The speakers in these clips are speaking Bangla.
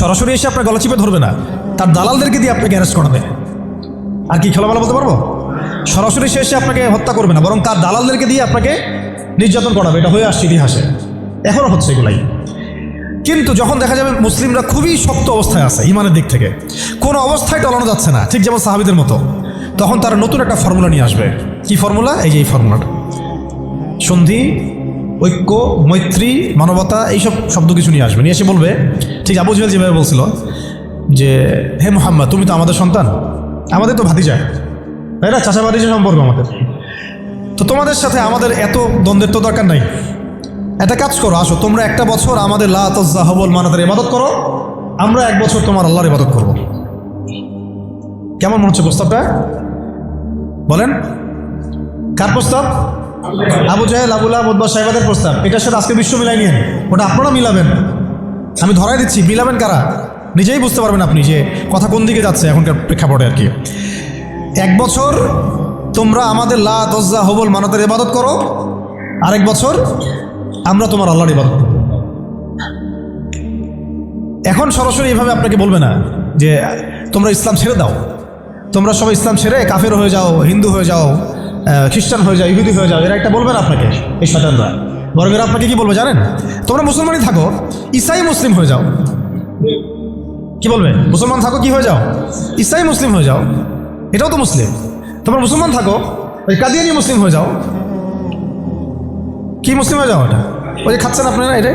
সরাসরি এসে আপনার গলা চিপে ধরবে না। তার দালালদেরকে দিয়ে আপনাকে অ্যারেস্ট করাবে। আর কি খেলামেলা বলতে পারব? সরাসরি সে এসে আপনাকে হত্যা করবে না, বরং তার দালালদেরকে দিয়ে আপনাকে নির্যাতন করাবে। এটা হয়ে আসছে ইতিহাসে। এখনও হচ্ছে এগুলাই। কিন্তু যখন দেখা যাবে মুসলিমরা খুবই শক্ত অবস্থায় আছে ইমানের দিক থেকে, কোনো অবস্থায় টলানো যাচ্ছে না, ঠিক যেমন সাহাবিদের মতো। তখন তারা নতুন একটা ফর্মুলা নিয়ে আসবে। কি ফর্মুলা এই যে এই ফর্মুলাটা সন্ধি ঐক্য, মৈত্রী, মানবতা, এইসব শব্দ কিছু নিয়ে আসবে। নিয়ে এসে বলবে, ঠিক আবু জহেল যেভাবে বলছিল, যে, হে মোহাম্মদ, তুমি তো আমাদের সন্তান। আমাদের তো ভাতিজা। তাই না? চাচা ভাতিজা সম্পর্ক আমাদের। তো তোমাদের সাথে আমাদের এত দ্বন্দ্বের তো দরকার নাই। একটা কাজ করো, আসো, তোমরা একটা বছর আমাদের লাহবল মানাতের ইবাদত করো, আমরা এক বছর তোমার আল্লাহর ইবাদত করব। কেমন মনে হচ্ছে প্রস্তাবটা? বলেন। কার প্রস্তাব? আবু জাহেল আবুল্লাহ মুদ্বা সাহেবাদের প্রস্তাব। এটার সাথে আজকে বিশ্ব মিলাই নিয়েন। ওটা আপনারা মিলাবেন। আমি ধরাই দিচ্ছি। মিলাবেন কারা? নিজেই বুঝতে পারবেন আপনি যে কথা কোন দিকে যাচ্ছে এখনকার প্রেক্ষাপটে আর কি। এক বছর তোমরা আমাদের লা দজ্জা হবল মানতের ইবাদত করো। আরেক বছর আমরা তোমার আল্লাহর ইবাদত করব। এখন সরাসরি এভাবে আপনাকে বলবে না যে তোমরা ইসলাম ছেড়ে দাও। তোমরা সবাই ইসলাম ছেড়ে কাফের হয়ে যাও, হিন্দু হয়ে যাও খ্রিস্টান হয়ে যাও, ইহুদি হয়ে যাও, এরা একটা বলবে না আপনাকে, এই শয়তানরা। বরং এরা আপনাকে কি বলবে জানেন? তোমরা মুসলমানই থাকো, ইসাই মুসলিম হয়ে যাও। কি বলবে? মুসলমান থাকো, কি হয়ে যাও? ইসাই মুসলিম হয়ে যাও। এটাও তো মুসলিম। তোমরা মুসলমান থাকো, ওই কাদিয়ানি মুসলিম হয়ে যাও। কি মুসলিম হয়ে যাও এটা ওই যে খাচ্ছেন আপনারা এটা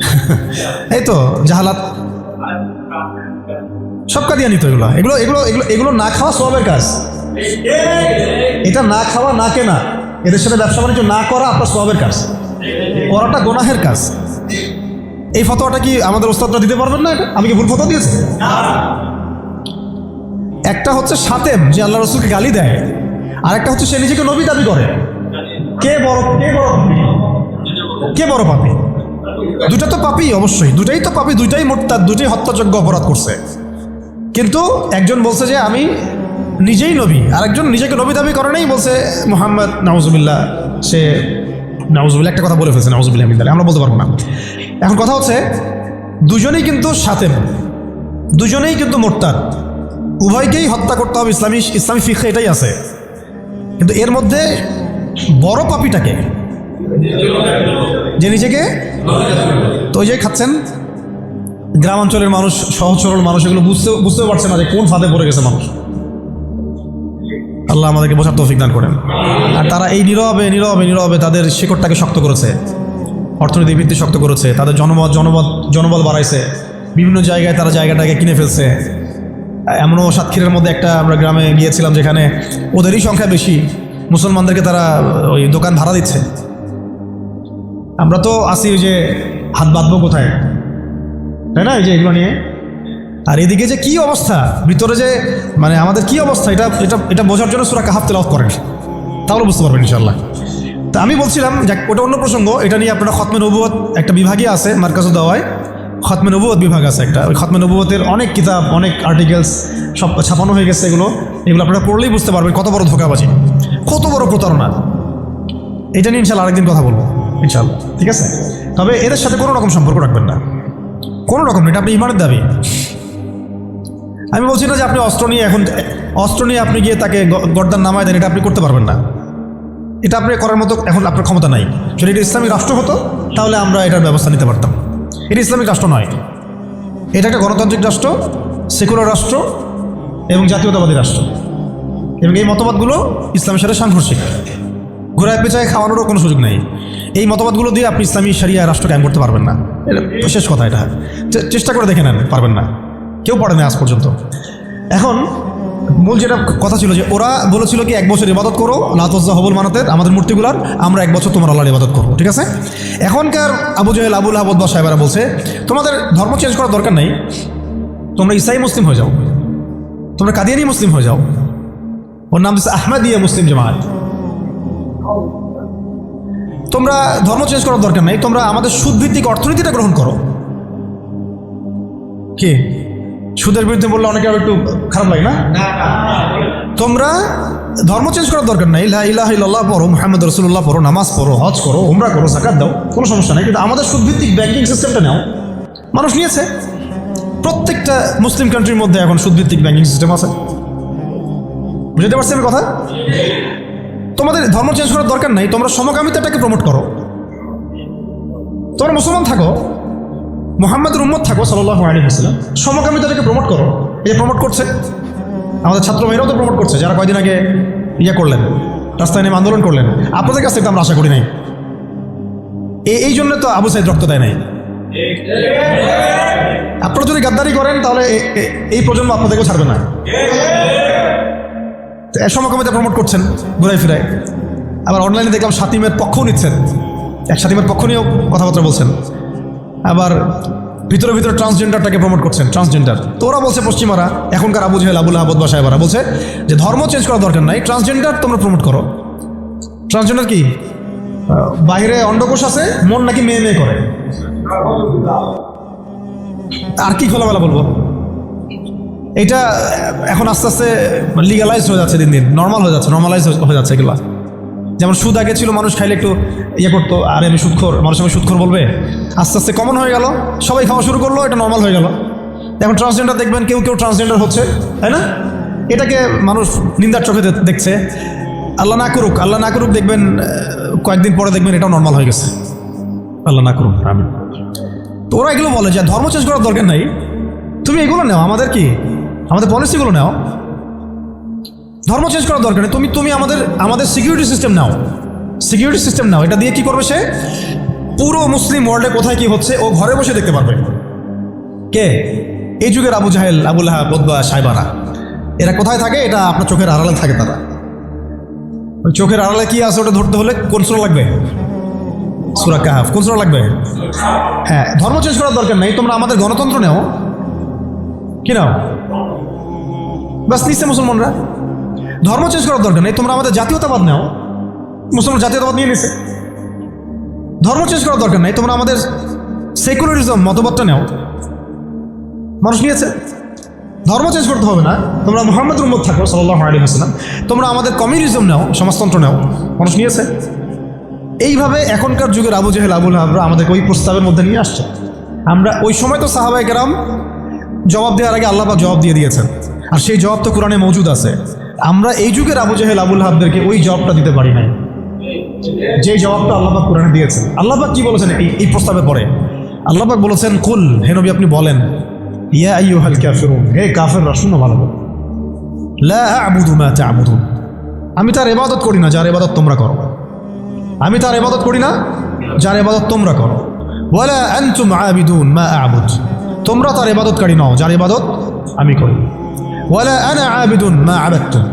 এই তো, জাহালাত। সব কাদিয়ানি তো এগুলো এগুলো এগুলো এগুলো এগুলো না খাওয়া সবের কাজ। এটা না খাওয়া, না কেনা, এদের সাথে ব্যবসা বাণিজ্য না করা আপনার সবের কাজ। করাটা গোনাহের কাজ। এই ফতোয়াটা কি আমাদের ওস্তাদরা দিতে পারবেন না আমি কি ভুল ফটো দিয়েছি? একটা হচ্ছে সাতেম যে আল্লাহ রসুলকে গালি দেয়। আর একটা হচ্ছে সে নিজেকে নবী দাবি করে। কে বড় কে বড় কে বড় পাপি? দুটা তো পাপি অবশ্যই। দুটাই তো পাপি, দুইটাই মোটতার দুটাই হত্যাযোগ্য অপরাধ করছে। কিন্তু একজন বলছে যে আমি নিজেই নবী আর একজন নিজেকে নবী দাবি করে নাই, বলছে মোহাম্মদ, নাউজুবিল্লাহ, সে নাউজুবিল্লাহ একটা কথা বলে ফেলছে, নাউজুবিল্লাহ আমি আমরা বলতে পারব না। এখন কথা হচ্ছে, দুজনেই কিন্তু সাতেম, দুজনেই কিন্তু মোটতার উভয়কেই হত্যা করতে হবে ইসলামী ইসলামী ফিখে এটাই আছে। কিন্তু এর মধ্যে বড় পাপিটাকে যে নিজেকে, তো ওই যে খাচ্ছেন গ্রাম অঞ্চলের মানুষ, সহজ সরল মানুষ, এগুলো বুঝতে বুঝতেও পারছে না যে কোন ফাঁদে পড়ে গেছে মানুষ। আল্লাহ আমাদেরকে বোঝার তৌফিক দান করেন। আর তারা এই নীরবে নীরবে নীরবে তাদের শিকড়টাকে শক্ত করেছে। অর্থনৈতিক ভিত্তি শক্ত করেছে। তাদের জনমত জনমত, জনবল বাড়াইছে। বিভিন্ন জায়গায় তারা জায়গাটাকে কিনে ফেলছে। এমনও সাতক্ষীরের মধ্যে একটা আমরা গ্রামে গিয়েছিলাম যেখানে ওদেরই সংখ্যা বেশি। মুসলমানদেরকে তারা ওই দোকান ভাড়া দিচ্ছে। আমরা তো আসি ওই যে হাত বাঁধবো কোথায়? তাই না এই যে এগুলো নিয়ে। আর এদিকে যে কি অবস্থা? ভিতরে যে মানে আমাদের কি অবস্থা? এটা এটা এটা বোঝার জন্য সুরা কাহাফ তেলাওয়াত করেন। তাহলে বুঝতে পারবেন ইনশাল্লাহ তা আমি বলছিলাম যে ওটা অন্য প্রসঙ্গ। এটা নিয়ে আপনারা খতমে নবুয়ত একটা বিভাগই আছে, মার্কাজু দাওয়ায়। খতমে নবুয়ত বিভাগ আছে একটা। ওই খতমে নবুয়তের অনেক কিতাব, অনেক আর্টিকেলস সব ছাপানো হয়ে গেছে এগুলো। এগুলো আপনারা পড়লেই বুঝতে পারবেন কত বড় ধোকাবাজি, কত বড় প্রতারণা। এটা নিয়ে ইনশাল্লাহ আরেকদিন কথা বলব ইনশাল্লাহ ঠিক আছে? তবে এদের সাথে কোনো রকম সম্পর্ক রাখবেন না। কোনো রকম এটা আপনি ইমানের দাবি। আমি বলছি না যে আপনি অস্ত্র নিয়ে এখন, অস্ত্র নিয়ে আপনি গিয়ে তাকে গর্দান নামায় দেন, এটা আপনি করতে পারবেন না। এটা আপনি করার মতো এখন আপনার ক্ষমতা নাই। যদি এটা ইসলামিক রাষ্ট্র হতো, তাহলে আমরা এটার ব্যবস্থা নিতে পারতাম। এটা ইসলামিক রাষ্ট্র নয়। এটা একটা গণতান্ত্রিক রাষ্ট্র, সেকুলার রাষ্ট্র এবং জাতীয়তাবাদী রাষ্ট্র। এবং এই মতবাদগুলো ইসলামের সাথে সাংঘর্ষিক। ঘোরায় পেঁচায় খাওয়ানোরও কোনো সুযোগ নেই। এই মতবাদগুলো দিয়ে আপনি ইসলামী সারিয়া রাষ্ট্র কায়েম করতে পারবেন না। শেষ কথা এটা। চেষ্টা করে দেখে নেন, পারবেন না। কেউ পারে না আজ পর্যন্ত। এখন মূল যেটা কথা ছিল যে ওরা বলেছিল কি, এক বছর ইবাদত করো, লাতজ্জা হবুল মানতের, আমাদের মূর্তিগুলার, আমরা এক বছর তোমার আল্লাহর ইবাদত করব। ঠিক আছে? এখনকার আবু জাহেল, আবুল আহমদ বা সাহেবেরা বলছে, তোমাদের ধর্ম চেঞ্জ করার দরকার নেই। তোমরা ইসাই মুসলিম হয়ে যাও। তোমরা কাদিয়ানি মুসলিম হয়ে যাও। ওর নাম হচ্ছে আহমেদিয়া মুসলিম জামাত। তোমরা ধর্ম চেঞ্জ করার দরকার নেই তোমরা আমাদের সুদভিত্তিক অর্থনীতিটা গ্রহণ করো। কি? সুদের বিরুদ্ধে বললে অনেকে আবার একটু খারাপ লাগে না? তোমরা ধর্ম চেঞ্জ করার দরকার নাই লা ইলাহা ইল্লাল্লাহ পড়ো মুহাম্মদ রসুল্লাহ পড়ো নামাজ পড়ো হজ করো উমরা করো জাকাত দাও কোনো সমস্যা নেই কিন্তু আমাদের সুদভিত্তিক ব্যাংকিং সিস্টেমটা নাও। মানুষ নিয়েছে। প্রত্যেকটা মুসলিম কান্ট্রির মধ্যে এখন সুদভিত্তিক ব্যাংকিং সিস্টেম আছে। বুঝতে পারছি আমি কথা? তোমাদের ধর্ম চেঞ্জ করার দরকার নাই, তোমরা সমকামিতাটাকে প্রমোট করো। তোমরা মুসলমান থাকো, মোহাম্মদের উম্মত থাকো সাল্লাহ আলী হাসলাম সমকামিতাটাকে প্রমোট করো। যে প্রমোট করছে, আমাদের ছাত্র মেয়েরাও তো প্রমোট করছে, যারা কয়দিন আগে ইয়ে করলেন, রাস্তায় নেমে আন্দোলন করলেন। আপনাদের কাছ থেকে আমরা আশা করি নাই। এ- এই জন্য তো আবু সাইদ রক্ত দেয় নাই। আপনারা যদি গাদ্দারি করেন, তাহলে এ- এ- এই প্রজন্ম আপনাদেরকেও ছাড়বে না। এ সমকামিতা প্রমোট করছেন ঘুরাই ফিরায় আবার অনলাইনে দেখলাম সাতিমের পক্ষও নিচ্ছেন। এক সাতিমের পক্ষ নিয়েও কথাবার্তা বলছেন। আবার ভিতরে ভিতরে ট্রান্সজেন্ডারটাকে প্রমোট করছেন ট্রান্সজেন্ডার তো ওরা বলছে, পশ্চিমারা, এখনকার আবু জাহেল, আবুল আহমদ বা সাহেবারা বলছে যে ধর্ম চেঞ্জ করার দরকার নাই ট্রান্সজেন্ডার তোমরা প্রমোট করো। ট্রান্সজেন্ডার কি? বাইরে অন্ডকোষ আছে, মন নাকি মেয়ে মেয়ে করে? আর কি খোলামেলা বলব? এটা, এখন আস্তে আস্তে লিগালাইজ হয়ে যাচ্ছে দিন দিন নর্মাল হয়ে যাচ্ছে নর্মালাইজ হয়ে যাচ্ছে এগুলো। যেমন সুদ আগে ছিল, মানুষ খাইলে একটু ইয়ে করতো, আরে আমি সুদখোর মানুষ আমি সুদখোর বলবে। আস্তে আস্তে কমন হয়ে গেল, সবাই খাওয়া শুরু করল, এটা নর্মাল হয়ে গেল। এখন ট্রান্সজেন্ডার দেখবেন, কেউ কেউ ট্রান্সজেন্ডার হচ্ছে, তাই না? এটাকে মানুষ নিন্দার চোখে দেখছে। আল্লাহ না করুক, আল্লাহ না করুক দেখবেন কয়েকদিন পরে দেখবেন এটাও নর্মাল হয়ে গেছে। আল্লাহ না করুক তো ওরা এগুলো বলে যে ধর্ম চেঞ্জ করার দরকার নাই। তুমি এগুলো নাও, আমাদের কি? আমাদের পলিসিগুলো নাও। ধর্ম চেঞ্জ করার দরকার নেই। তুমি তুমি আমাদের আমাদের সিকিউরিটি সিস্টেম নাও। সিকিউরিটি সিস্টেম নাও। এটা দিয়ে কি করবে সে? পুরো মুসলিম ওয়ার্ল্ডে কোথায় কি হচ্ছে, ও ঘরে বসে দেখতে পারবে। কে? এই যুগের আবু জাহেল, আবুল বদবা সাহেবারা এরা কোথায় থাকে? এটা আপনার চোখের আড়ালে থাকে তারা। চোখের আড়ালে কি আছে ওটা ধরতে হলে কোন সুরা লাগবে? সুরা কাহাফ। কোন সুরা লাগবে? হ্যাঁ ধর্ম চেঞ্জ করার দরকার নেই। তোমরা আমাদের গণতন্ত্র নেও। কি নাও? বাস নিচ্ছে মুসলমানরা। ধর্ম চেঞ্জ করার দরকার নেই, তোমরা আমাদের জাতীয়তাবাদ নাও। মুসলমান জাতীয়তাবাদ নিয়ে নিছে। ধর্ম চেঞ্জ করার দরকার নেই, তোমরা আমাদের সেকুলারিজম মতবাদটা নেও। মানুষ নিয়েছে। ধর্ম চেঞ্জ করতে হবে না, তোমরা মোহাম্মদ উম্মদ থাকো সাল্লাহ আলী হাসলাম তোমরা আমাদের কমিউনিজম নাও, সমাজতন্ত্র নাও। মানুষ নিয়েছে। এইভাবে এখনকার যুগের আবু জাহেল আবুল আমরা আমাদেরকে ওই প্রস্তাবের মধ্যে নিয়ে আসছে। আমরা ওই সময় তো সাহাবাই কেরাম জবাব দেওয়ার আগে আল্লাহ জবাব দিয়ে দিয়েছেন। আর সেই জবাব তো কোরআনে মজুদ আছে। আমরা এই যুগের আবু জাহেল, আবুল হাবদেরকে ওই জবাবটা দিতে পারি নাই। যে জবাবটা আল্লাপাক কোরআনে দিয়েছেন। আল্লাপাক কি বলেছেন এই এই প্রস্তাবের পরে আল্লাপাক বলেছেন, কুল, হে নবী, আপনি বলেন, ইয়া আইয়ুহাল কাফিরুন, হে কাফেররা, শুনো ভালো। লা আ'বুদু মা তা'বুদুন। আমি তার এবাদত করি না, যার ইবাদত তোমরা করো। আমি তার ইবাদত করি না, যার এবাদত তোমরা করো। আবিদুন মা তোমরা তার ইবাদতকারী নও, যার ইবাদত আমি করি। ওয়ালা আনা আবিদুন মা আবাদতুম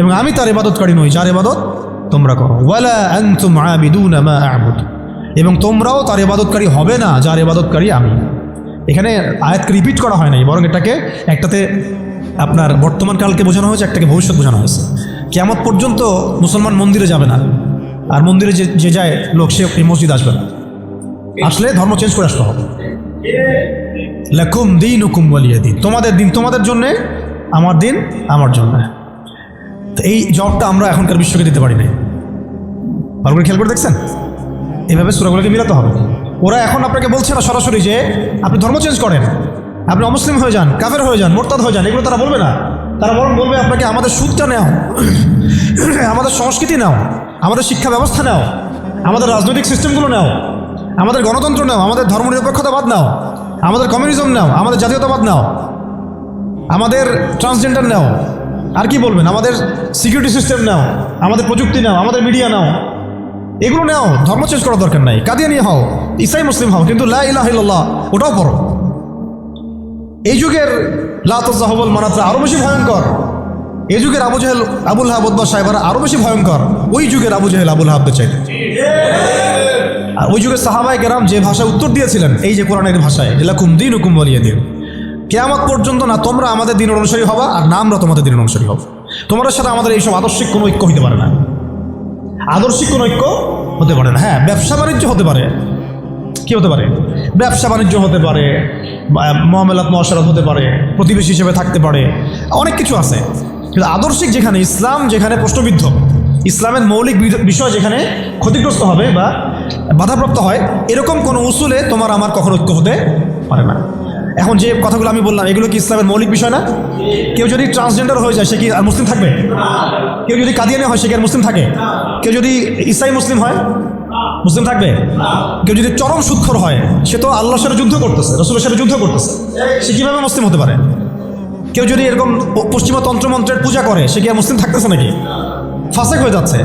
এবং আমি তার ইবাদতকারী নই, যার ইবাদত তোমরা করো। ওয়ালা আনতুম আবিদুন মা আ'বুদ। এবং তোমরাও তার ইবাদতকারী হবে না, যার ইবাদতকারী আমি। এখানে আয়াতকে রিপিট করা হয় নাই, বরং এটাকে একটাতে আপনার বর্তমান কালকে বোঝানো হয়েছে, একটাকে ভবিষ্যৎ বোঝানো হয়েছে। কেমত পর্যন্ত মুসলমান মন্দিরে যাবে না, আর মন্দিরে যে যে যায় লোক, সে এই মসজিদ আসবে না। আসলে ধর্ম চেঞ্জ করে আসতে হবে। লাকুম দিন হুকুম বলিয়ে দিন তোমাদের দিন, তোমাদের জন্যে আমার দিন, আমার জন্য। তো এই জবটা আমরা এখনকার বিশ্বকে দিতে পারি না ভালো করে খেয়াল করে দেখছেন? এইভাবে সুরাগুলোকে মিলাতে হবে। ওরা এখন আপনাকে বলছে না সরাসরি যে আপনি ধর্ম চেঞ্জ করেন। আপনি অমুসলিম হয়ে যান, কাফের হয়ে যান, মোরতাদ হয়ে যান, এগুলো তারা বলবে না। তারা বরং বলবে আপনাকে আমাদের সুদটা নেও। আমাদের সংস্কৃতি নাও। আমাদের শিক্ষা ব্যবস্থা নাও। আমাদের রাজনৈতিক সিস্টেমগুলো নাও। আমাদের গণতন্ত্র নাও। আমাদের ধর্মনিরপেক্ষতাবাদ নাও। আমাদের কমিউনিজম নাও। আমাদের জাতীয়তাবাদ নাও। আমাদের ট্রান্সজেন্ডার নাও। আর কি বলবেন? আমাদের সিকিউরিটি সিস্টেম নাও। আমাদের প্রযুক্তি নাও। আমাদের মিডিয়া নাও। এগুলো নাও। ধর্ম চেঞ্জ করার দরকার নাই। কাদিয়ানি হও। ইসাই মুসলিম হও। কিন্তু লা ইলাহা ইল্লাল্লাহ, ওটাও পড়ো। এই যুগের লাতজাহবল মানাত্রা আরও বেশি ভয়ঙ্কর। এই যুগের আবু জাহেল, আবুল হাবদ বা সাহেবারা আরও বেশি ভয়ঙ্কর। ওই যুগের আবু জাহেল, আবুল হাবদের চাইতে। আর ওই যুগের সাহাবাই কেরাম যে ভাষায় উত্তর দিয়েছিলেন, এই যে কোরআনের ভাষায় যেলাকুম দিন হুকুম বলিয়ে দিন কেয়ামত পর্যন্ত না তোমরা আমাদের দিনের অনুসারী হবা, আর না আমরা তোমাদের দিনের অনুসারী হব। তোমাদের সাথে আমাদের এইসব আদর্শিক কোনো ঐক্য হতে পারে না। আদর্শিক কোনো ঐক্য হতে পারে না। হ্যাঁ ব্যবসা বাণিজ্য হতে পারে। কি হতে পারে? ব্যবসা বাণিজ্য হতে পারে মহামেলাত মহাসারাত হতে পারে, প্রতিবেশী হিসেবে থাকতে পারে, অনেক কিছু আছে। কিন্তু আদর্শিক যেখানে, ইসলাম যেখানে প্রশ্নবিদ্ধ, ইসলামের মৌলিক বিষয় যেখানে ক্ষতিগ্রস্ত হবে বা বাধাপ্রাপ্ত হয়, এরকম কোনো উসুলে তোমার আমার কখনো ঐক্য হতে পারে না। এখন যে কথাগুলো আমি বললাম, এগুলো কি ইসলামের মৌলিক বিষয় না? কেউ যদি ট্রান্সজেন্ডার হয়ে যায়, সে কি আর মুসলিম থাকবে? কেউ যদি কাদিয়ানি হয়, সে কি আর মুসলিম থাকে? কেউ যদি ইসাই মুসলিম হয়, মুসলিম থাকবে? কেউ যদি চরম সুৎখর হয়, সে তো আল্লাহর সাথে যুদ্ধ করতেছে, রসুলের সাথে যুদ্ধ করতেছে। সে কীভাবে মুসলিম হতে পারে? কেউ যদি এরকম পশ্চিমা তন্ত্রমন্ত্রের পূজা করে, সে কি আর মুসলিম থাকতেছে নাকি? ফাঁসেক হয়ে যাচ্ছে।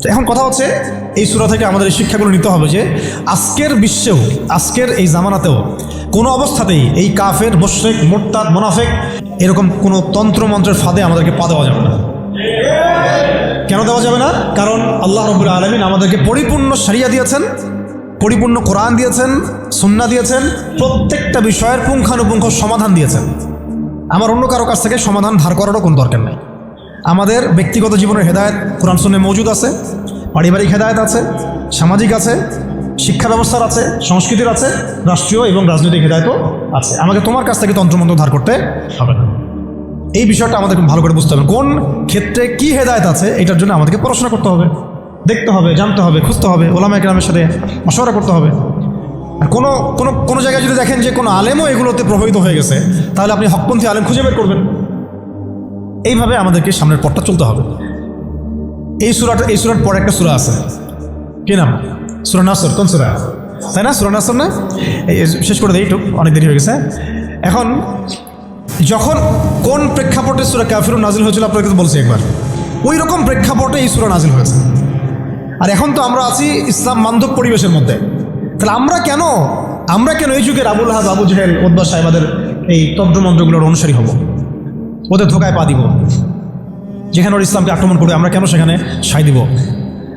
তো এখন কথা হচ্ছে, এই সুরা থেকে আমাদের এই শিক্ষাগুলো নিতে হবে যে, আজকের বিশ্বেও, আজকের এই জামানাতেও কোনো অবস্থাতেই এই কাফের মোশেক মোরতাদ, মোনাফেক এরকম কোনো তন্ত্রমন্ত্রের ফাঁদে আমাদেরকে পা দেওয়া যাবে না। কেন দেওয়া যাবে না? কারণ আল্লাহ রবুল আলমিন আমাদেরকে পরিপূর্ণ সারিয়া দিয়েছেন, পরিপূর্ণ কোরআন দিয়েছেন সুন্না দিয়েছেন, প্রত্যেকটা বিষয়ের পুঙ্খানুপুঙ্খ সমাধান দিয়েছেন। আমার অন্য কারও কাছ থেকে সমাধান ধার করারও কোনো দরকার নেই। আমাদের ব্যক্তিগত জীবনের হেদায়ত কোরআন শুনে মজুদ আছে, পারিবারিক হেদায়ত আছে, সামাজিক আছে শিক্ষা ব্যবস্থার আছে, সংস্কৃতির আছে, রাষ্ট্রীয় এবং রাজনৈতিক হেদায়তও আছে। আমাকে তোমার কাছ থেকে তন্ত্রমন্ত্র ধার করতে হবে না। এই বিষয়টা আমাদের ভালো করে বুঝতে হবে। কোন ক্ষেত্রে কি হেদায়ত আছে, এটার জন্য আমাদেরকে পড়াশোনা করতে হবে, দেখতে হবে, জানতে হবে, খুঁজতে হবে, ওলামা একরামের সাথে মশওয়ারা করতে হবে। আর কোনো কোনো কোনো জায়গায় যদি দেখেন যে কোনো আলেমও এগুলোতে প্রভাবিত হয়ে গেছে, তাহলে আপনি হকপন্থী আলেম খুঁজে বের করবেন। এইভাবে আমাদেরকে সামনের পথটা চলতে হবে। এই সুরাটা, এই সুরার পরে একটা সুরা আছে। কি নাম? সুরা নাসর, কোন সুরা? তাই না? সুরা নাসর না? শেষ করে দিই একটু, অনেক দেরি হয়ে গেছে। এখন, যখন কোন প্রেক্ষাপটে সুরা কাফির নাজিল হয়েছিল আপনাকে বলছি একবার। ওই রকম প্রেক্ষাপটে এই সুরা নাজিল হয়েছে। আর এখন তো আমরা আছি ইসলাম বান্ধব পরিবেশের মধ্যে। তাহলে আমরা কেন আমরা কেন এই যুগের আবুল হাজ আবু জাহেল ওদ্বা সাহেবাদের এই তন্ত্রমন্ত্রগুলোর অনুসারী হব? ওদের ধোকায় পা দিব। যেখানে ওর ইসলামকে আক্রমণ করবে আমরা কেন সেখানে সাই দিব?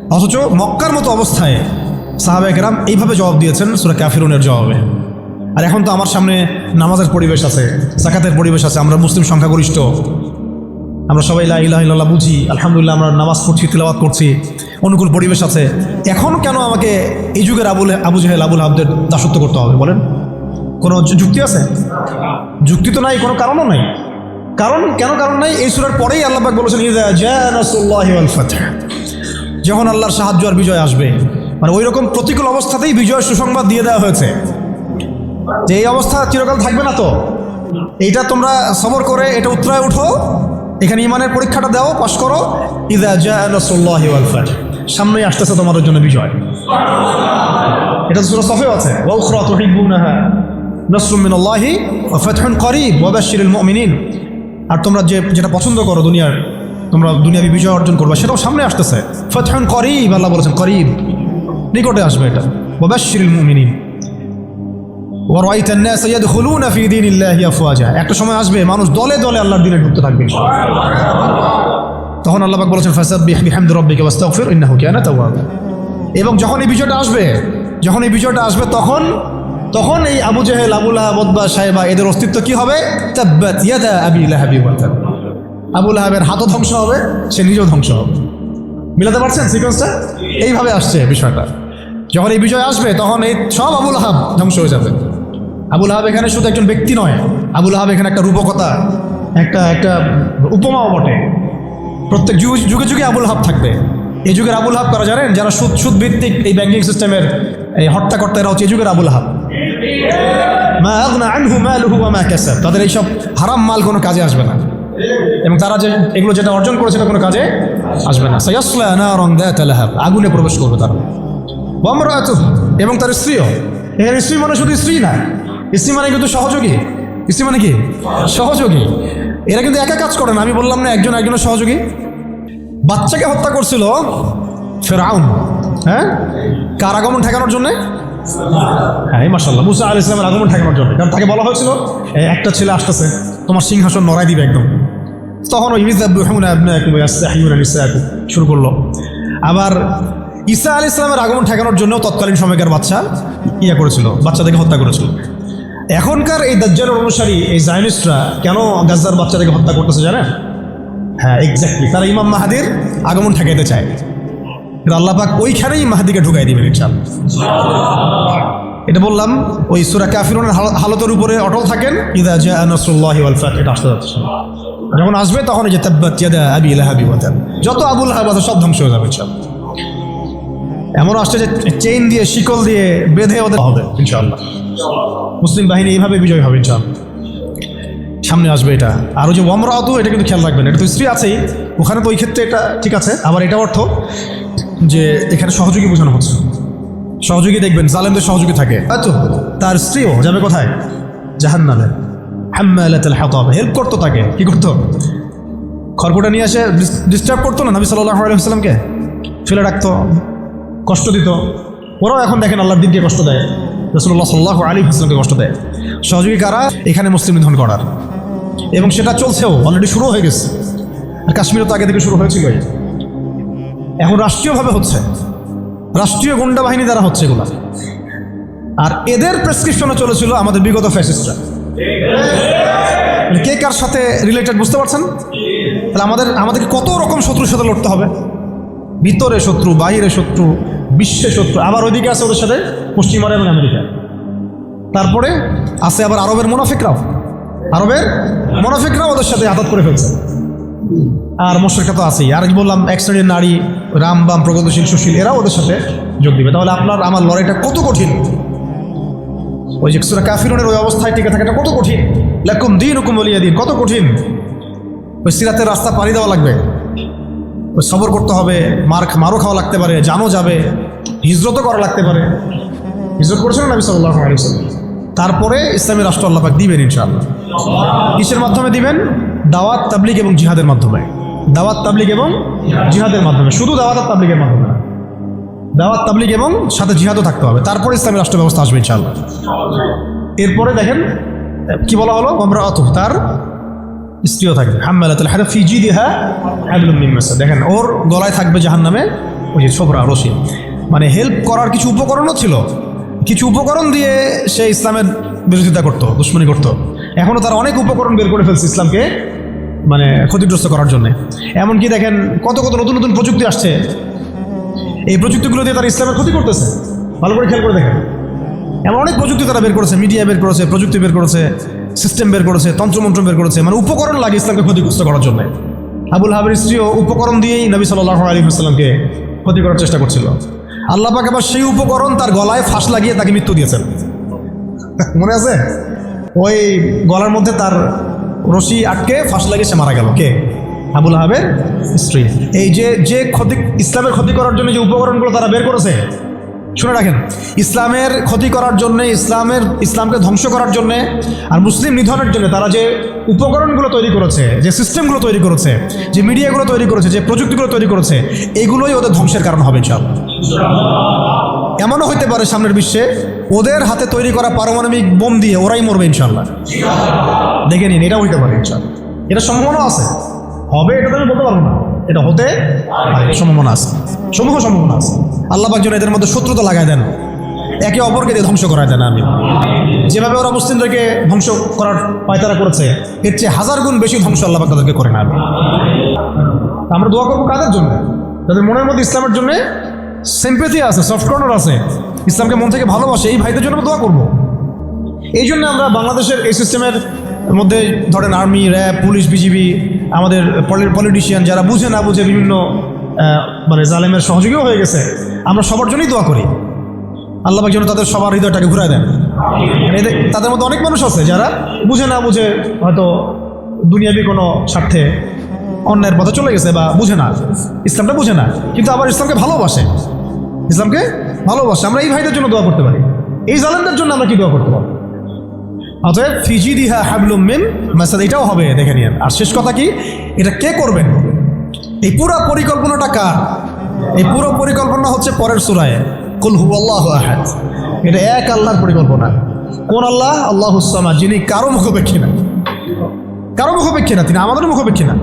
অথচ মক্কার মতো অবস্থায় সাহাবেকরাম এইভাবে জবাব দিয়েছেন সুরা ক্যাফিরুনের জবাবে। আর এখন তো আমার সামনে নামাজের পরিবেশ আছে জাকাতের পরিবেশ আছে, আমরা মুসলিম সংখ্যাগরিষ্ঠ। আমরা সবাই লা ইলাহা ইল্লাল্লাহ বুঝি, আলহামদুলিল্লাহ আমরা নামাজ পড়ছি, তিলাওয়াত করছি, অনুকূল পরিবেশ আছে। এখন কেন আমাকে এই যুগের আবুল আবু জাহেল, আবুল আবদের দাসত্ব করতে হবে, বলেন? কোনো যুক্তি আছে? যুক্তি তো নাই, কোনো কারণও নাই। কারণ, কেন কারণ নাই? এই সুরার পরেই আল্লাহ বলেছেন যখন আল্লাহর সাহায্য আর বিজয় আসবে মানে ওই রকম প্রতিকূল অবস্থাতেই বিজয় সুসংবাদ দিয়ে দেওয়া হয়েছে। যে এই অবস্থা চিরকাল থাকবে না তো? এইটা তোমরা সবর করে এটা উত্তরায় উঠো, এখানে ইমানের পরীক্ষাটা দাও, পাশ করো। ইদা জা নসুল্লাহি ওয়াল ফাতহ। সামনেই আসতেছে তোমাদের জন্য বিজয়। এটা সূরা সফেও আছে। ওয়াউখরা নাসরুম ফাতহুন করিব। ওয়া বাশশিরিল মুমিনিন। আর তোমরা যে যেটা পছন্দ করো দুনিয়ার, তোমরা দুনিয়াবি বিজয় অর্জন করবে, সেটাও সামনে আসতেছে। ফাতহুন করিব, আল্লাহ বলেছেন করিব। নিকটে আসবে এটা। বাবাশির মুমিনিন। একটা সময় আসবে, মানুষ দলে দলে আল্লাহর দিনে ঢুকতে থাকবে তখন আল্লাহ বলেছেন ফাসাবিহামদ রব্বিকে ওয়াস্তাগফির, ইন্নাহু কানা তাওয়াব। এবং যখন এই বিষয়টা আসবে, যখন এই বিষয়টা আসবে, তখন তখন এই আবু জাহেল আবুল্লাহ বদবা সাহেবা এদের অস্তিত্ব কি হবে? তাব্বাত ইয়াদা আবি লাহাবি আবুল লাহাবের হাতও ধ্বংস হবে, সে নিজেও ধ্বংস হবে। মিলাতে পারছেন সিকোয়েন্সটা? এইভাবে আসছে বিষয়টা। যখন এই বিজয় আসবে, তখন এই সব আবুল আহাব ধ্বংস হয়ে যাবে। আবুল আহাব এখানে শুধু একজন ব্যক্তি নয়, আবুল আহাব এখানে একটা রূপকতা, একটা একটা উপমাও বটে। প্রত্যেক যুগে যুগে যুগে আবুল হাব থাকবে। এই যুগের আবুল হাব করা জানেন? যারা সুদ সুদ ভিত্তিক এই ব্যাংকিং সিস্টেমের এই হট্টাকর্তা এরা হচ্ছে এই যুগের আবুল হাব তাদের এইসব হারাম মাল কোনো কাজে আসবে না। এবং তারা যে, এগুলো যেটা অর্জন করেছে কোনো কাজে আসবে না। আগুনে প্রবেশ করবে তারা। ওয়ামরাতুহ এবং তার স্ত্রীও। এখানে স্ত্রী মানে শুধু স্ত্রী না স্ত্রী মানে কিন্তু সহযোগী। স্ত্রী মানে কি? সহযোগী। এরা কিন্তু একা কাজ করে না আমি বললাম না একজন একজনের সহযোগী। বাচ্চাকে হত্যা করছিল ফেরাউন হ্যাঁ? কার আগমন ঠেকানোর জন্যে? হ্যাঁ মাসাল্লাহ মুসা আল ইসলামের আগমন ঠেকানোর জন্য। কারণ তাকে বলা হয়েছিল "এ, একটা ছেলে আসতেছে তোমার সিংহাসন নড়াই দিবে একদম। তখন ওই শুরু করল। আবার ঈসা আল ইসলামের আগমন ঠেকানোর জন্য তৎকালীন সময়কার বাচ্চা ইয়া করেছিল, বাচ্চাদেরকে হত্যা করেছিল। এখনকার এই দাজ্জালের অনুসারী, এই জায়নিস্টরা কেন গাজার বাচ্চাদেরকে হত্যা করতেছে জানেন? হ্যাঁ এক্স্যাক্টলি তারা ইমাম মাহাদির আগমন ঠেকাইতে চায়। আল্লাহ ওইখানেই মাহাদিকে ঢুকাই দিবেন, ইনশাআল্লাহ। এটা বললাম, ওই সুরা কাফিরুনের হালতের উপরে অটল থাকেন, ইদা জা নসরুল্লাহি ফাত এটা আসতে যাচ্ছে। যখন আসবে তখন যে তাব্বাত ইয়াদা আবি লাহাবি ওয়া তাব। যত আবুল লাহাব সব ধ্বংস হয়ে যাবে, ইনশাআল্লাহ। এমন আসছে যে চেইন দিয়ে, শিকল দিয়ে বেঁধে ওদের হবে, ইনশাআল্লাহ। মুসলিম বাহিনী এইভাবে বিজয় হবে, ইনশাআল্লাহ। সামনে আসবে এটা। আর ওই যে ওমরাতু এটা কিন্তু খেয়াল রাখবেন, এটা তো স্ত্রী আছেই। ওখানে তো ওই ক্ষেত্রে এটা ঠিক আছে, আবার এটা অর্থ যে এখানে সহযোগী বোঝানো হচ্ছে। সহযোগী দেখবেন, জালেমদের সহযোগী থাকে। তো, তার স্ত্রীও যাবে কোথায়? জাহান নামে হাম্মালাতুল হাতাব হেল্প করতো তাকে। কি করতো? খড়কুটা নিয়ে এসে ডিস্টার্ব করতো না নবী সাল্লাহ আলাইসাল্লামকে ফেলে রাখতো। কষ্ট দিত। ওরাও এখন দেখেন আল্লাহর দিনকে কষ্ট দেয়। রসুল্লাহ সাল্লাহ আলী হাসলামকে কষ্ট দেয়। সহযোগী কারা? এখানে মুসলিম নিধন করার। এবং সেটা চলছেও অলরেডি শুরু হয়ে গেছে। আর কাশ্মীরও তো আগে থেকে শুরু হয়েছিল। এখন রাষ্ট্রীয়ভাবে হচ্ছে। রাষ্ট্রীয় গুন্ডা বাহিনী দ্বারা হচ্ছে এগুলা। আর এদের প্রেসক্রিপশনে চলেছিল আমাদের বিগত ফ্যাসিস্টরা কে কার সাথে রিলেটেড বুঝতে পারছেন? তাহলে আমাদের আমাদেরকে কত রকম শত্রুর সাথে লড়তে হবে? ভিতরে শত্রু, বাইরে শত্রু বিশ্বে শত্রু। আবার ওইদিকে আছে ওদের সাথে পশ্চিমারা এবং আমেরিকা। তারপরে আছে আবার আরবের মুনাফিকরাও। আরবের মোনাফিকরাও ওদের সাথে আঘাত করে ফেলছে। আর মোশরেকা তো আছেই। আর বললাম, এক শ্রেণির নারী, রাম বাম, প্রগতিশীল, সুশীল, এরাও ওদের সাথে যোগ দিবে। তাহলে আপনার, আমার লড়াইটা কত কঠিন? ওই যে সুরা কাফিরনের ওই অবস্থায় টিকে থাকাটা কত কঠিন? লেকুম দিন হুকুম বলিয়া দিন, কত কঠিন? ওই সিরাতের রাস্তা পাড়ি দেওয়া লাগবে। সবর করতে হবে, মার মারও খাওয়া লাগতে পারে জানো যাবে, হিজরতও করা লাগতে পারে। হিজরত করেছেন নবী সাল্লাহ আলাইসাল্লাম তারপরে ইসলামী রাষ্ট্র আল্লাপাক দিবেন ইনশাআল্লাহ। কিসের মাধ্যমে দিবেন? দাওয়াত তাবলিক এবং জিহাদের মাধ্যমে। দাওয়াত তাবলিক এবং জিহাদের মাধ্যমে। শুধু দাওয়াত আর তাবলিগের মাধ্যমে দাওয়াত তাবলিক এবং সাথে জিহাদও থাকতে হবে। তারপরে ইসলামী রাষ্ট্র ব্যবস্থা আসবে ইনশাআল্লাহ। এরপরে দেখেন, কি বলা হলো? আমরা অত তার স্ত্রীও থাকবে। হাম্মালাতুল হাদা ফি জিদিহা হাবলুম মিন মাসাদ দেখেন, ওর গলায় থাকবে জাহান্নামে ওই যে ছোবরা, রশি। মানে হেল্প করার কিছু উপকরণও ছিল। কিছু উপকরণ দিয়ে সে ইসলামের বিরোধিতা করতো, দুশ্মনী করতো। এখনও তারা অনেক উপকরণ বের করে ফেলছে ইসলামকে মানে ক্ষতিগ্রস্ত করার জন্য। এমনকি দেখেন, কত কত নতুন নতুন প্রযুক্তি আসছে। এই প্রযুক্তিগুলো দিয়ে তারা ইসলামের ক্ষতি করতেছে। ভালো করে খেয়াল করে দেখেন। এমন অনেক প্রযুক্তি তারা বের করেছে মিডিয়া বের করেছে, প্রযুক্তি বের করেছে। সিস্টেম বের করেছে, তন্ত্রমন্ত্র বের করেছে মানে উপকরণ লাগে ইসলামকে ক্ষতিগ্রস্ত করার জন্য। আবুল হাবের স্ত্রীও উপকরণ দিয়েই নবী সাল্লাহ আলী আসসালামকে ক্ষতি করার চেষ্টা করছিল। আল্লাহ পাক আবার সেই উপকরণ তার গলায় ফাঁস লাগিয়ে তাকে মৃত্যু দিয়েছেন। মনে আছে? ওই গলার মধ্যে তার রশি আটকে ফাঁস লাগিয়ে সে মারা গেল। কে? আবুল হাবের স্ত্রী। এই যে যে ক্ষতি, ইসলামের ক্ষতি করার জন্য যে উপকরণগুলো তারা বের করেছে শুনে রাখেন, ইসলামের ক্ষতি করার জন্য, ইসলামের, ইসলামকে ধ্বংস করার জন্য আর মুসলিম নিধনের জন্য তারা যে উপকরণগুলো তৈরি করেছে, যে সিস্টেমগুলো তৈরি করেছে, যে মিডিয়াগুলো তৈরি করেছে, যে প্রযুক্তিগুলো তৈরি করেছে, এগুলোই ওদের ধ্বংসের কারণ হবে চাল এমনও হইতে পারে সামনের বিশ্বে, ওদের হাতে তৈরি করা পারমাণবিক বোম দিয়ে ওরাই মরবে ইনশাল্লাহ দেখে নিন, এটাও হইতে পারে ইনশাল্লাহ এটা সম্ভাবনা আছে। হবে, এটা তো আমি বলতে পারব না। এটা হতে সম্ভাবনা আছে। সমূহ সম্ভাবনা আছে। আল্লাহ যেন এদের মধ্যে শত্রুতা লাগাই দেন। একে অপরকে দিয়ে ধ্বংস করায় দেন আমি যেভাবে ওরা মুসলিমদেরকে ধ্বংস করার পায়তারা করেছে, এর চেয়ে হাজার গুণ বেশি ধ্বংস আল্লাহ তাদেরকে করে না আমি আমরা দোয়া করব কাদের জন্য? তাদের মনের মধ্যে ইসলামের জন্য সিম্পেথি আছে সফট কর্নার আছে, ইসলামকে মন থেকে ভালোবাসে, এই ভাইদের জন্য দোয়া করব। এই জন্য আমরা বাংলাদেশের এই সিস্টেমের মধ্যে ধরেন আর্মি র্যাব পুলিশ বিজিবি আমাদের পলিটিশিয়ান যারা বুঝে না বুঝে বিভিন্ন মানে জালেমের সহযোগীও হয়ে গেছে। আমরা সবার জন্যই দোয়া করি। আল্লাহ যেন তাদের সবার হৃদয়টাকে ঘুরায় দেন। মানে এদের তাদের মধ্যে অনেক মানুষ আছে যারা বুঝে না বুঝে হয়তো দুনিয়াবি কোনো স্বার্থে অন্যায়ের পথে চলে গেছে বা বুঝে না। ইসলামটা বুঝে না। কিন্তু আবার ইসলামকে ভালোবাসে। ইসলামকে ভালোবাসে। আমরা এই ভাইদের জন্য দোয়া করতে পারি। এই জালেমদের জন্য আমরা কি দোয়া করতে পারি? অতএব ফিজি দিহা হাবলুম মিন মাসাদ, এটাও হবে, দেখে নিন আর শেষ কথা কি? এটা কে করবেন? এই পুরো পরিকল্পনাটা কার? এই পুরো পরিকল্পনা হচ্ছে পরের সুরায়। কুল হু আল্লাহ এটা এক আল্লাহর পরিকল্পনা। কোন আল্লাহ? আল্লাহ হুসামা যিনি কারও মুখোপেক্ষী না। কারও মুখোপেক্ষী না, তিনি আমাদের মুখোপেক্ষী না।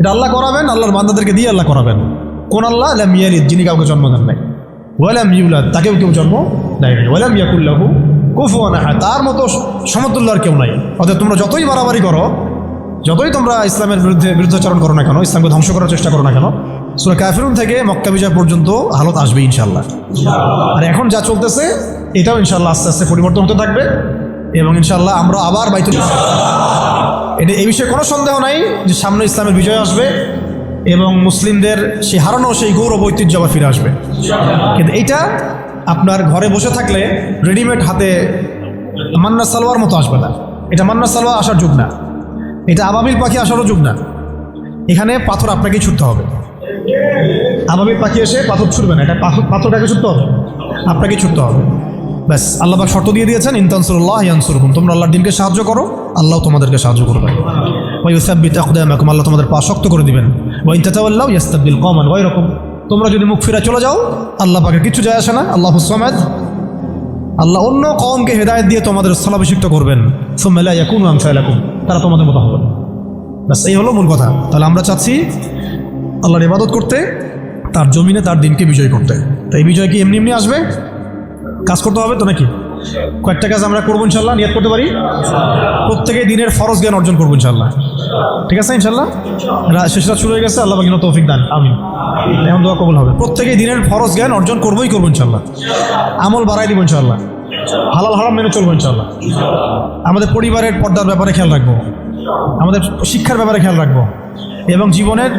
এটা আল্লাহ করাবেন, আল্লাহর বান্দাদেরকে দিয়ে আল্লাহ করাবেন। কোন আল্লাহ? আল্লাহ মিয়ারিদ যিনি কাউকে জন্ম দেন নাই। ওয়ালাম ইউলাদ, তাকেও কেউ জন্ম দেয় নাই। ওয়ালাম ইয়াকুল্লাহু কুফুয়ান আহাদ। তার মতো সমতুল্য আর কেউ নাই। অতএব তোমরা যতই বাড়াবাড়ি করো যতই তোমরা ইসলামের বিরুদ্ধে বিরুদ্ধাচরণ করো না কেন, ইসলামকে ধ্বংস করার চেষ্টা করো না কেন, সুরা কাফিরুন থেকে মক্কা বিজয় পর্যন্ত হালত আসবে ইনশাল্লাহ আর এখন যা চলতেছে, এটাও ইনশাল্লাহ আস্তে আস্তে পরিবর্তন হতে থাকবে এবং ইনশাল্লাহ আমরা আবার বাইতুল এটা এই বিষয়ে কোনো সন্দেহ নাই যে সামনে ইসলামের বিজয় আসবে এবং মুসলিমদের সেই হারানো, সেই গৌরব, ঐতিহ্য আবার ফিরে আসবে। কিন্তু এইটা আপনার ঘরে বসে থাকলে রেডিমেড হাতে মান্না সালোয়ার মতো আসবে না। এটা মান্না সালোয়ার আসার যুগ না। এটা আবাবিল পাখি আসারও যুগ না। এখানে পাথর আপনাকেই ছুটতে হবে। আবাবিল পাখি এসে পাথর ছুটবে না, এটা পাথর, পাথরটাকে ছুটতে হবে। আপনাকে ছুটতে হবে। ব্যাস, আল্লাহ পাক শর্ত দিয়ে দিয়েছেন ইনতানসুল্লাহ ইয়ানসুরকুম। তোমরা আল্লাহর দিনকে সাহায্য করো, আল্লাহ তোমাদেরকে সাহায্য করবে। ওই ওয়াইসাব্বিত আকদামাকুম, আল্লাহ তোমাদের পা শক্ত করে দিবেন। ওয়াইন তাতাওয়াল্লাহু ইয়াস্তাবদিল কওমান ওয়াইরকম তোমরা যদি মুখ ফিরে চলে যাও, আল্লাহ পাকের কিছু যায় আসে না, আল্লাহ সামাদ। আল্লাহ অন্য কমকে হেদায়ত দিয়ে তোমাদের স্থলাভিষিক্ত করবেন। সুম্মালা ইয়াকুনু আমসালাকুম, তারা তোমাদের মতো হবে ব্যাস, এই হলো মূল কথা। তাহলে আমরা চাচ্ছি আল্লাহর ইবাদত করতে, তার জমিনে তার দিনকে বিজয় করতে। তো এই বিজয় কি এমনি এমনি আসবে? কাজ করতে হবে তো নাকি? কয়েকটা কাজ আমরা করব ইনশাল্লাহ, নিয়াত করতে পারি। প্রত্যেকে দিনের ফরজ জ্ঞান অর্জন করব ইনশাল্লাহ। ঠিক আছে ইনশাল্লাহ? শেষ রাত শুরু হয়ে গেছে, আল্লাহ বাকিন তৌফিক দান আমি এখন দোয়া কবুল হবে। প্রত্যেকে দিনের ফরজ জ্ঞান অর্জন করবোই করব ইনশাল্লাহ। আমল বাড়াই দিব ইনশাল্লাহ। হালাল হারাম মেনে চলবো ইনশাল্লাহ। আমাদের পরিবারের পর্দার ব্যাপারে খেয়াল রাখব। আমাদের শিক্ষার ব্যাপারে খেয়াল রাখব। এবং জীবনের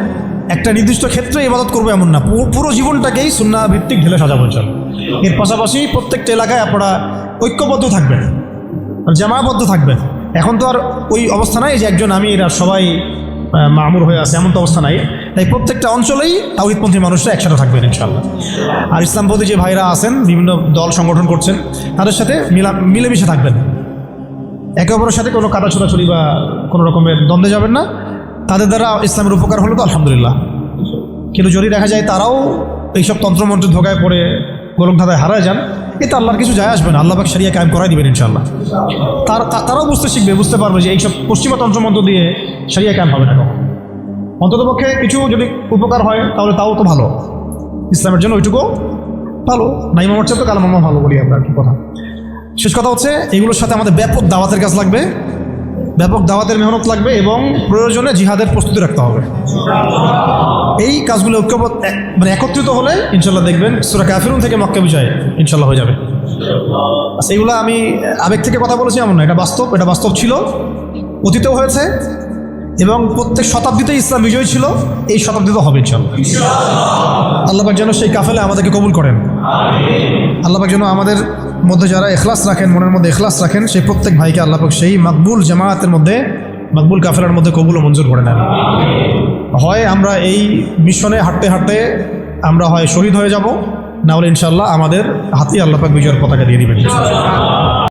একটা নির্দিষ্ট ক্ষেত্রে ইবাদত করব এমন না। পুরো জীবনটাকেই সুন্না ভিত্তিক ঢেলে সাজাবো ইনশাল্লাহ। এর পাশাপাশি প্রত্যেকটা এলাকায় আপনারা ঐক্যবদ্ধ থাকবেন। জামাবদ্ধ থাকবেন। এখন তো আর ওই অবস্থা নাই যে একজন আমি এরা সবাই মামুর হয়ে আছে, এমন তো অবস্থা নাই। তাই প্রত্যেকটা অঞ্চলেই তাওহিদপন্থী মানুষরা একসাথে থাকবেন ইনশাল্লাহ আর ইসলামপন্থী যে ভাইরা আছেন, বিভিন্ন দল সংগঠন করছেন, তাদের সাথে মিলা, মিলেমিশে থাকবেন। একে অপরের সাথে কোনো কাটা ছোড়াছড়ি বা কোনো রকমের দ্বন্দ্বে যাবেন না। তাদের দ্বারা ইসলামের উপকার হলো তো আলহামদুলিল্লাহ। কিন্তু যদি দেখা যায় তারাও এইসব তন্ত্রমন্ত্রে ধোকায় পড়ে গোলক ধাঁধায় হারায় যান, এতে আল্লাহর কিছু যায় আসবে না। আল্লাহ পাক সারিয়া কায়েম করাই দিবেন ইনশাল্লাহ তার তারাও বুঝতে শিখবে, বুঝতে পারবে যে এইসব পশ্চিমা তন্ত্রমন্ত্র দিয়ে সারিয়া কায়েম হবে না কখন অন্তত পক্ষে কিছু যদি উপকার হয়, তাহলে তাও তো ভালো। ইসলামের জন্য ওইটুকু ভালো। নাই মামার চেয়ে তো কালাম মামা ভালো বলি আমরা কি কথা। শেষ কথা হচ্ছে, এগুলোর সাথে আমাদের ব্যাপক দাওয়াতের কাজ লাগবে। ব্যাপক দাওয়াতের মেহনত লাগবে এবং প্রয়োজনে জিহাদের প্রস্তুতি রাখতে হবে। এই কাজগুলো ঐক্যবদ্ধ মানে একত্রিত হলে ইনশাল্লাহ দেখবেন সুরা কাফিরুন থেকে মক্কা বিজয় ইনশাল্লাহ হয়ে যাবে। আচ্ছা এইগুলো আমি আবেগ থেকে কথা বলেছি এমন না, এটা বাস্তব এটা বাস্তব ছিল, অতীতেও হয়েছে এবং প্রত্যেক শতাব্দীতে ইসলাম বিজয় ছিল, এই শতাব্দীতে হবে ইনশাল্লাহ। আল্লাহবাক যেন সেই কাফেলে আমাদেরকে কবুল করেন। আল্লাহবাক যেন আমাদের মধ্যে যারা এখলাস রাখেন, মনের মধ্যে এখলাস রাখেন, সেই প্রত্যেক ভাইকে আল্লাহবাক সেই মাকবুল জামায়াতের মধ্যে, মাকবুল কাফেলার মধ্যে কবুল মঞ্জুর করে নেন। হয় আমরা এই মিশনে হাঁটতে হাঁটতে আমরা হয় শহীদ হয়ে যাব, না হলে ইনশাল্লাহ আমাদের হাতেই আল্লাপাক বিজয়ের পতাকা দিয়ে দিবেন।